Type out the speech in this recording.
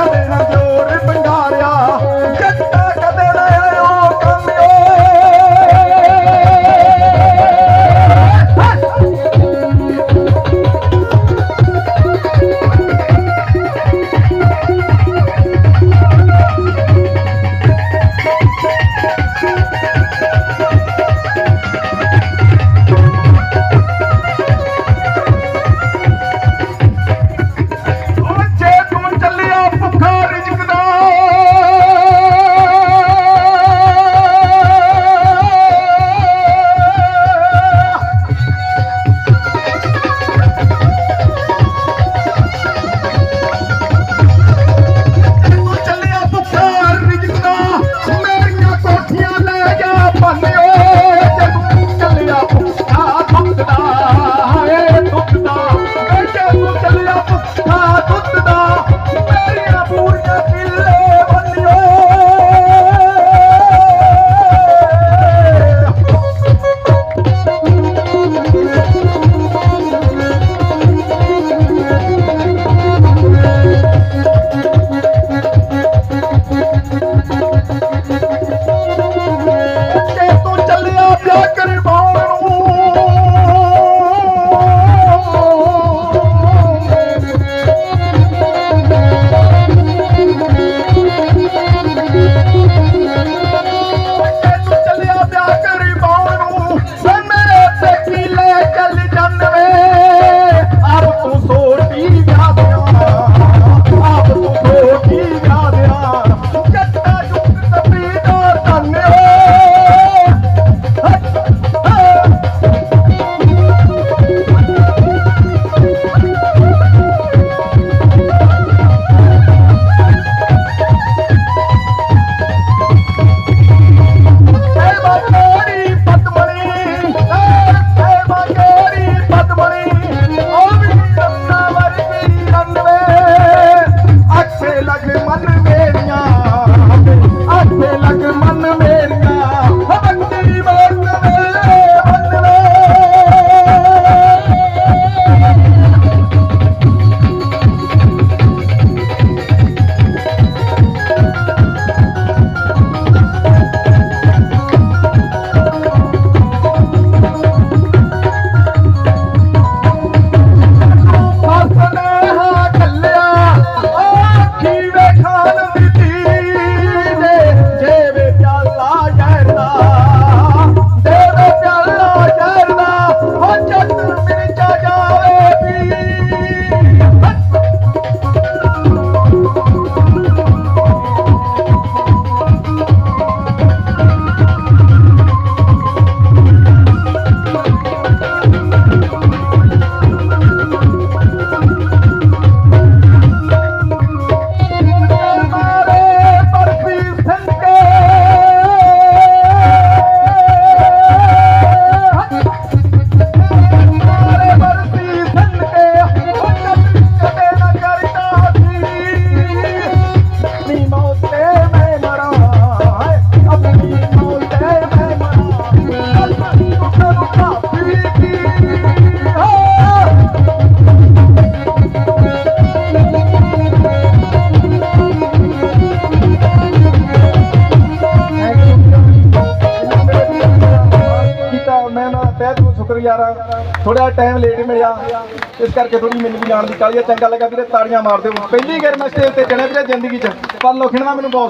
cadena de ਸ਼ੁਕਰਗੁਜ਼ਾਰ ਆ ਥੋੜਾ ਟਾਈਮ ਲੇਟ ਮਿਲਿਆ। ਇਸ ਕਰਕੇ ਥੋੜੀ ਮੈਨੂੰ ਜਾਣ ਦੀ ਕਾਲੀ ਚੰਗਾ ਲੱਗਾ ਵੀਰੇ, ਤਾੜੀਆਂ ਮਾਰਦੇ ਹੋ। ਪਹਿਲੀ ਗੇਰ ਮੈਂ ਸਟੇਜ ਤੇ ਚੜਿਆ ਵੀਰੇ ਜ਼ਿੰਦਗੀ 'ਚ। ਪਰ ਲੋਖਣਾ ਮੈਨੂੰ ਬਹੁਤ